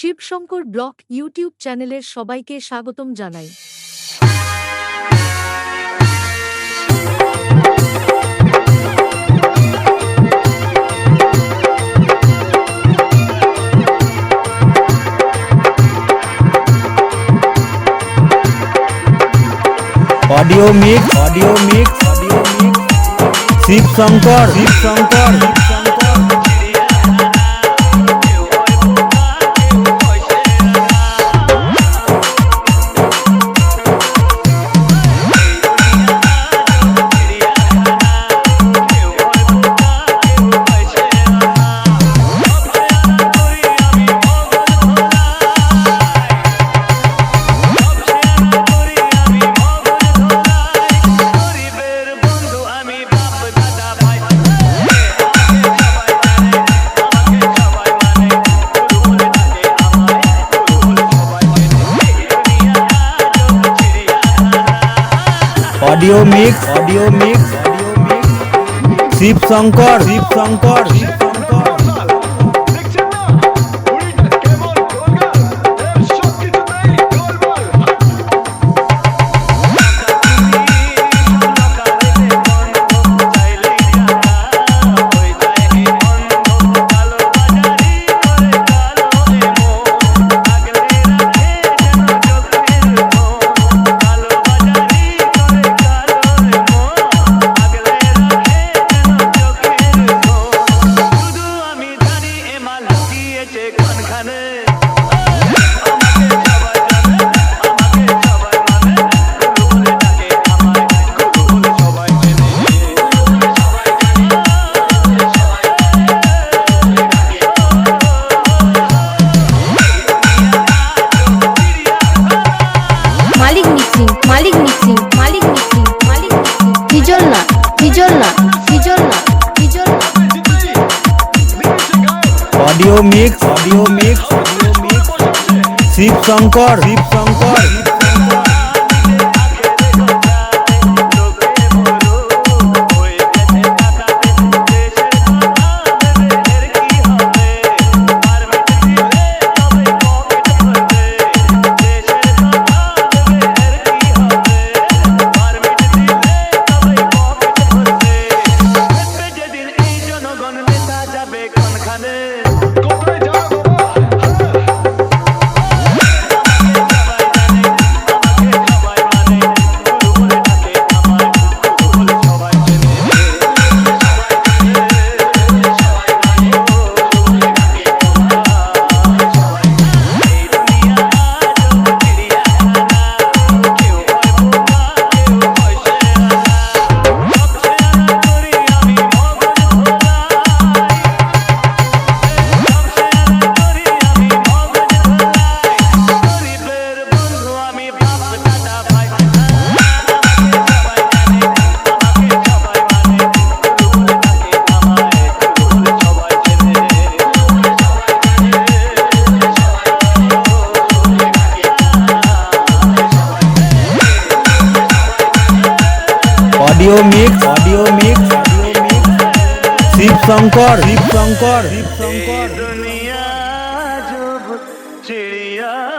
Shibshankar block YouTube চ্যানেলের সবাইকে স্বাগতম জানাই। Audio mix audio mix audio mix. Shivshankar Shivshankar. Audio mix audio mix audio mix. Shiv Shankar Shiv Shankar Shiv audio mix audio mix Shiv Shankar Shiv audio mix audio mix Shiv Shankar Shiv Shankar Shiv Shankar. চিড়িয়া